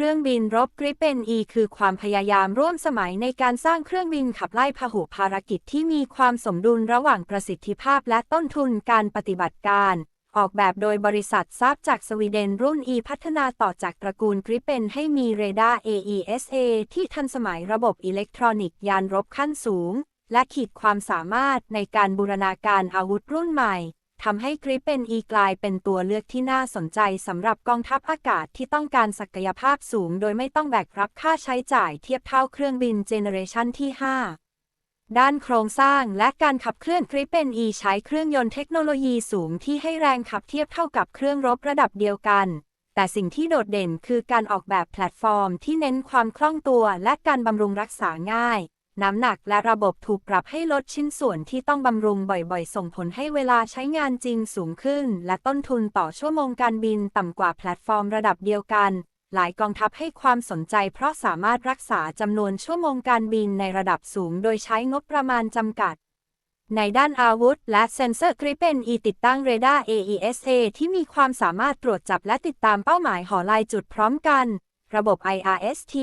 ครื่องบินรบกริเปน E คือความพยายามร่วมสมัยในการสร้างเครื่องบินขับไล่พหุภารกิจที่มีความสมดุลระหว่างประสิทธิภาพและต้นทุนการปฏิบัติการ ออกแบบโดยบริษัททราบจากสวีเดนรุ่น E พัฒนาต่อจากตระกูลกริเปนให้มีเรดาร์ AESA ที่ทันสมัยระบบอิเล็กทรอนิกส์ยานรบขั้นสูง และขีดความสามารถในการบูรณาการอาวุธรุ่นใหม่ ทำให้กริปเป็นอีกลายเป็นตัวเลือกที่น่าสนใจสำหรับกองทัพอากาศที่ต้องการศักยภาพสูง โดยไม่ต้องแบกรับค่าใช้จ่ายเทียบเท่าเครื่องบินเจเนเรชันที่ 5 ด้านโครงสร้างและการขับเคลื่อนกริปเป็น E ใช้เครื่องยนต์เทคโนโลยีสูงที่ให้แรงขับเทียบเท่ากับเครื่องรบระดับเดียวกัน แต่สิ่งที่โดดเด่นคือการออกแบบแพลตฟอร์มที่เน้นความคล่องตัวและการบำรุงรักษาง่าย น้ำหนักและระบบถูกปรับให้ลดชิ้นส่วนที่ต้องบำรุงบ่อยๆ ส่งผลให้เวลาใช้งานจริงสูงขึ้น และต้นทุนต่อชั่วโมงการบินต่ำกว่าแพลตฟอร์มระดับเดียวกัน หลายกองทัพให้ความสนใจเพราะสามารถรักษาจำนวนชั่วโมงการบินในระดับสูง โดยใช้งบประมาณจำกัดในด้านอาวุธ และเซ็นเซอร์กริปเปน E ติดตั้งเรดาร์ AESA ที่มีความสามารถตรวจจับและติดตามเป้าหมายหอลายจุดพร้อมกัน ระบบ IRST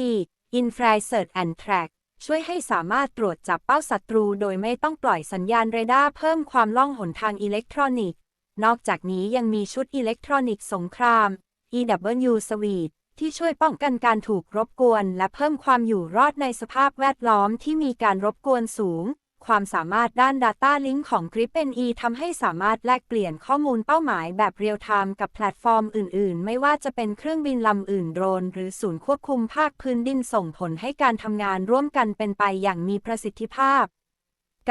Infrared and Track ช่วยให้สามารถตรวจจับเป้าศัตรู โดยไม่ต้องปล่อยสัญญาณเรดาร์เพิ่มความล่องหนทางอิเล็กทรอนิกส์ นอกจากนี้ยังมีชุดอิเล็กทรอนิกส์สงคราม EW Suite ที่ช่วยป้องกันการถูกรบกวน และเพิ่มความอยู่รอดในสภาพแวดล้อมที่มีการรบกวนสูง ความสามารถด้าน Data Link ของ GripNE ทำให้สามารถแลกเปลี่ยนข้อมูลเป้าหมายแบบเรียลไทม์กับแพลตฟอร์มอื่น ๆ ไม่ว่าจะเป็นเครื่องบินลำอื่นโดรน หรือศูนย์ควบคุมภาคพื้นดินส่งผลให้การทำงานร่วมกันเป็นไปอย่างมีประสิทธิภาพ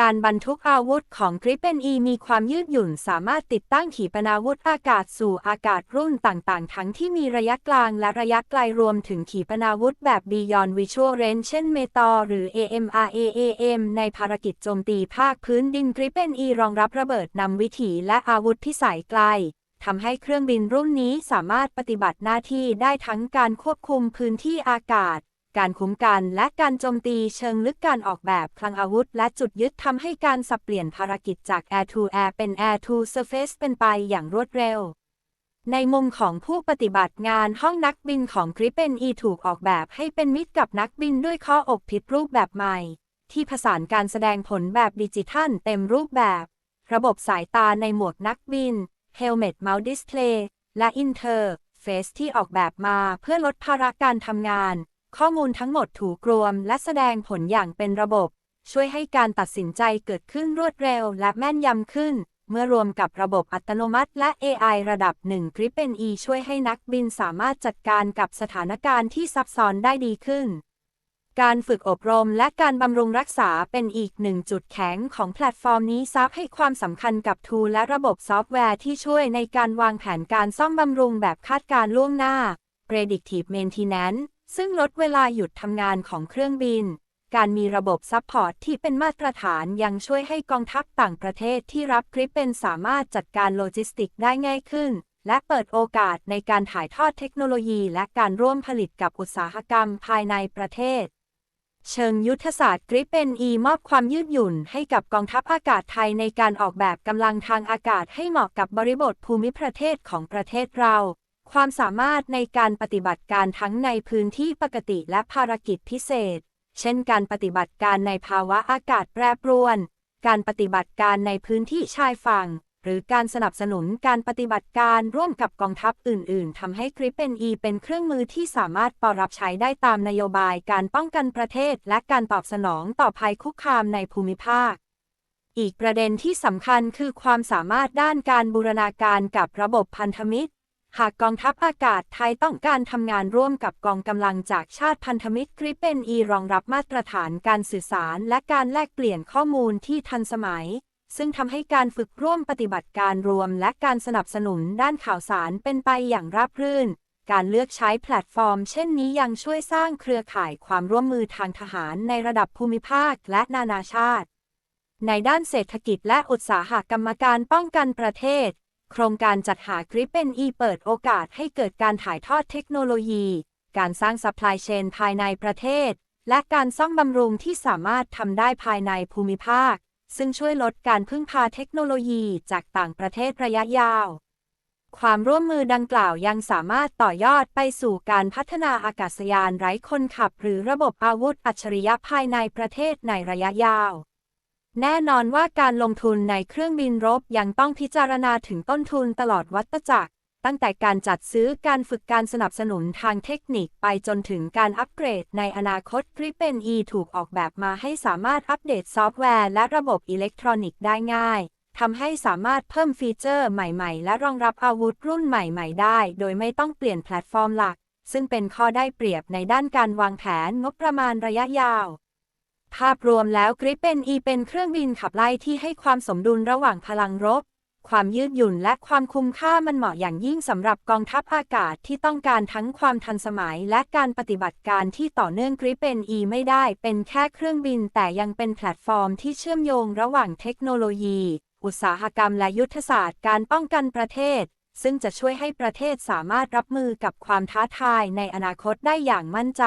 การบรรทุกอาวุธของ Gripen E มีความยืดหยุ่นสามารถติดตั้งขีปนาวุธอากาศสู่อากาศรุ่นต่างๆ ทั้งที่มีระยะกลางและระยะไกลรวมถึงขีปนาวุธแบบ Beyond Visual Range เช่น m e t o หรือ AMRAAM ในภารกิจโจมตีภาคพื้นดิน Gripen E รองรับระเบิดนำวิถีและอาวุธพิสัยไกลทำให้เครื่องบินรุ่นนี้สามารถปฏิบัติหน้าที่ได้ทั้งการควบคุมพื้นที่อากาศ การคุ้มกันและการโจมตีเชิงลึกการออกแบบคลังอาวุธ และจุดยึดทำให้การสับเปลี่ยนภารกิจจาก Air to Air เป็น Air to Surface เป็นไปอย่างรวดเร็ว ในมุมของผู้ปฏิบัติงานห้องนักบินของ Gripen E ถูกออกแบบให้เป็นมิตรกับนักบินด้วยข้ออกผิดรูปแบบใหม่ ที่ผสานการแสดงผลแบบดิจิทัลเต็มรูปแบบ ระบบสายตาในหมวกนักบิน Helmet Mount Display และ Interface ที่ออกแบบมาเพื่อลดภาระการทำงาน ข้อมูลทั้งหมดถูกรวมและแสดงผลอย่างเป็นระบบ ช่วยให้การตัดสินใจเกิดขึ้นรวดเร็วและแม่นยำขึ้น เมื่อรวมกับระบบอัตโนมัติและ AI ระดับหนึ่ง Gripen E ช่วยให้นักบินสามารถจัดการกับสถานการณ์ที่ซับซ้อนได้ดีขึ้น การฝึกอบรมและการบำรุงรักษาเป็นอีกหนึ่งจุดแข็งของแพลตฟอร์มนี้ซับให้ความสำคัญกับทูและระบบซอฟต์แวร์ที่ช่วยในการวางแผนการซ่อมบำรุงแบบคาดการล่วงหน้า predictive maintenance ซึ่งลดเวลาหยุดทำงานของเครื่องบิน การมีระบบซัพพอร์ตที่เป็นมาตรฐานยังช่วยให้กองทัพต่างประเทศที่รับคลิปเป็นสามารถจัดการโลจิสติกได้ง่ายขึ้น และเปิดโอกาสในการถ่ายทอดเทคโนโลยี และการร่วมผลิตกับอุตสาหกรรมภายในประเทศเชิงยุทธศาสตร์กริปเป็นอีมอบความยืดหยุ่นให้กับกองทัพอากาศไทยในการออกแบบกำลังทางอากาศให้เหมาะกับบริบทภูมิประเทศของประเทศเรา ความสามารถในการปฏิบัติการทั้งในพื้นที่ปกติและภารกิจพิเศษ เช่นการปฏิบัติการในภาวะอากาศแปรปรวน การปฏิบัติการในพื้นที่ชายฝั่ง หรือการสนับสนุนการปฏิบัติการร่วมกับกองทัพอื่น ๆทำให้คริปเป็นอีเป็นเครื่องมือที่สามารถปรับใช้ได้ตามนโยบายการป้องกันประเทศ และการตอบสนองต่อภัยคุกคามในภูมิภาคอีกประเด็นที่สำคัญคือความสามารถด้านการบูรณาการกับระบบพันธมิตร หากกองทัพอากาศไทยต้องการทำงานร่วมกับกองกำลังจากชาติพันธมิตรกริปเป็นอีรองรับมาตรฐานการสื่อสารและการแลกเปลี่ยนข้อมูลที่ทันสมัย ซึ่งทำให้การฝึกร่วมปฏิบัติการรวมและการสนับสนุนด้านข่าวสารเป็นไปอย่างราบรื่น การเลือกใช้แพลตฟอร์ม เช่นนี้ยังช่วยสร้างเครือข่ายความร่วมมือทางทหารในระดับภูมิภาคและนานาชาติ ในด้านเศรษฐกิจและอุตสาหกรรมการป้องกันประเทศ โครงการจัดหากริปเป็นอีเปิดโอกาสให้เกิดการถ่ายทอดเทคโนโลยี การสร้างซัพพลายเชนภายในประเทศ และการซ่อมบำรุงที่สามารถทำได้ภายในภูมิภาค ซึ่งช่วยลดการพึ่งพาเทคโนโลยีจากต่างประเทศระยะยาว ความร่วมมือดังกล่าวยังสามารถต่อยอดไปสู่การพัฒนาอากาศยานไร้คนขับ หรือระบบอาวุธอัจฉริยะภายในประเทศในระยะยาว แน่นอนว่าการลงทุนในเครื่องบินรบยังต้องพิจารณาถึงต้นทุนตลอดวัฏจักร ตั้งแต่การจัดซื้อการฝึกการสนับสนุนทางเทคนิคไปจนถึงการอัปเกรดในอนาคต Gripen E ถูกออกแบบมาให้สามารถอัปเดตซอฟต์แวร์และระบบอิเล็กทรอนิกส์ได้ง่ายทำให้สามารถเพิ่มฟีเจอร์ใหม่ๆ และรองรับอาวุธรุ่นใหม่ๆ ได้ โดยไม่ต้องเปลี่ยนแพลตฟอร์มหลัก ซึ่งเป็นข้อได้เปรียบในด้านการวางแผนงบประมาณระยะยาว ภาพรวมแล้ว Gripen E เป็นเครื่องบินขับไล่ที่ให้ความสมดุลระหว่างพลังรบ ความยืดหยุ่นและความคุ้มค่ามันเหมาะอย่างยิ่งสำหรับกองทัพอากาศที่ต้องการทั้งความทันสมัยและการปฏิบัติการที่ต่อเนื่อง Gripen E ไม่ได้เป็นแค่เครื่องบินแต่ยังเป็นแพลตฟอร์มที่เชื่อมโยงระหว่างเทคโนโลยี อุตสาหกรรมและยุทธศาสตร์การป้องกันประเทศ ซึ่งจะช่วยให้ประเทศสามารถรับมือกับความท้าทายในอนาคตได้อย่างมั่นใจ